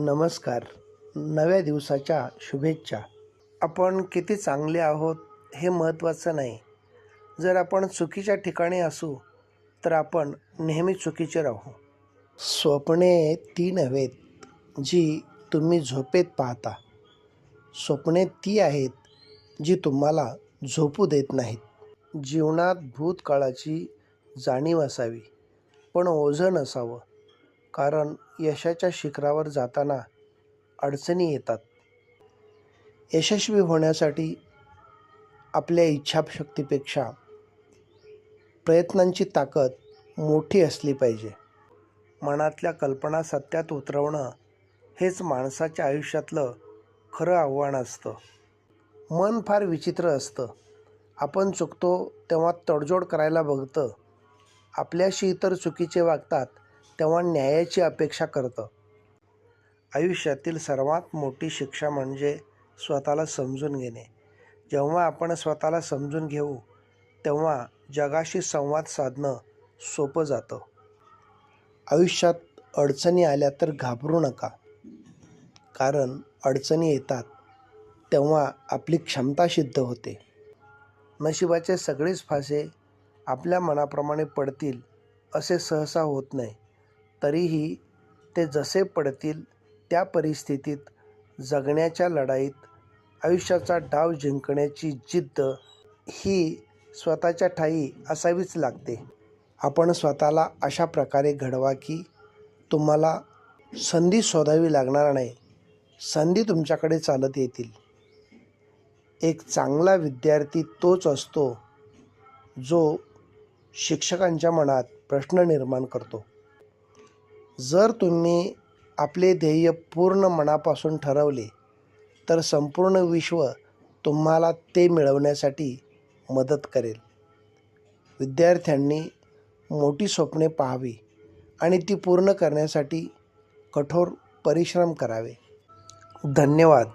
नमस्कार. नव्या दिवसाच्या शुभेच्छा. आपण किती चांगले आहोत हे महत्त्वाचं नाही. जर आपण चुकीच्या ठिकाणी असू तर आपण नेहमी चुकीचे राहू. स्वप्ने ती नव्हेत जी तुम्ही झोपेत पाहता. स्वप्ने ती आहेत जी तुम्हाला झोपू देत नाहीत. जीवनात भूतकाळाची जाणीव असावी पण ओझं नसावं. कारण यशाच्या शिखरावर जाताना अडचणी येतात. यशस्वी होण्यासाठी आपल्या इच्छाशक्तीपेक्षा प्रयत्नांची ताकद मोठी असली पाहिजे. मनातल्या कल्पना सत्यात उतरवणं हेच माणसाच्या आयुष्यातलं खरं आव्हान असतं. मन फार विचित्र असतं. आपण चुकतो तेव्हा तडजोड करायला बघतं. आपल्याशी इतर चुकीचे वागतात. तेव्हा न्यायाची अपेक्षा करतं. आयुष्यातील सर्वात मोठी शिक्षा म्हणजे स्वतःला समजून घेणे. जेव्हा आपण स्वतःला समजून घेऊ तेव्हा जगाशी संवाद साधणं सोपं जातं. आयुष्यात अडचणी आल्या तर घाबरू नका. कारण अडचणी येतात तेव्हा आपली क्षमता सिद्ध होते. नशिबाचे सगळेच फासे आपल्या मनाप्रमाणे पडतील असे सहसा होत नाही. तरीही ते जसे पडतील त्या परिस्थितीत जगण्याच्या लढाईत आयुष्याचा डाव जिंकण्याची जिद्द ही स्वतःच्या ठाई असावीच लागते. आपण स्वतःला अशा प्रकारे घडवा की तुम्हाला संधी शोधावी लागणार नाही. संधी तुमच्याकडे चालत येतील. एक चांगला विद्यार्थी तोच असतो जो शिक्षकांच्या मनात प्रश्न निर्माण करतो. जर तुम्ही आपले ध्येय पूर्ण मनापासून ठरवले तर संपूर्ण विश्व तुम्हाला ते मिळवण्यासाठी मदत करेल. विद्यार्थ्यांनी मोठी स्वप्ने पाहावी आणि ती पूर्ण करण्यासाठी कठोर परिश्रम करावे. धन्यवाद.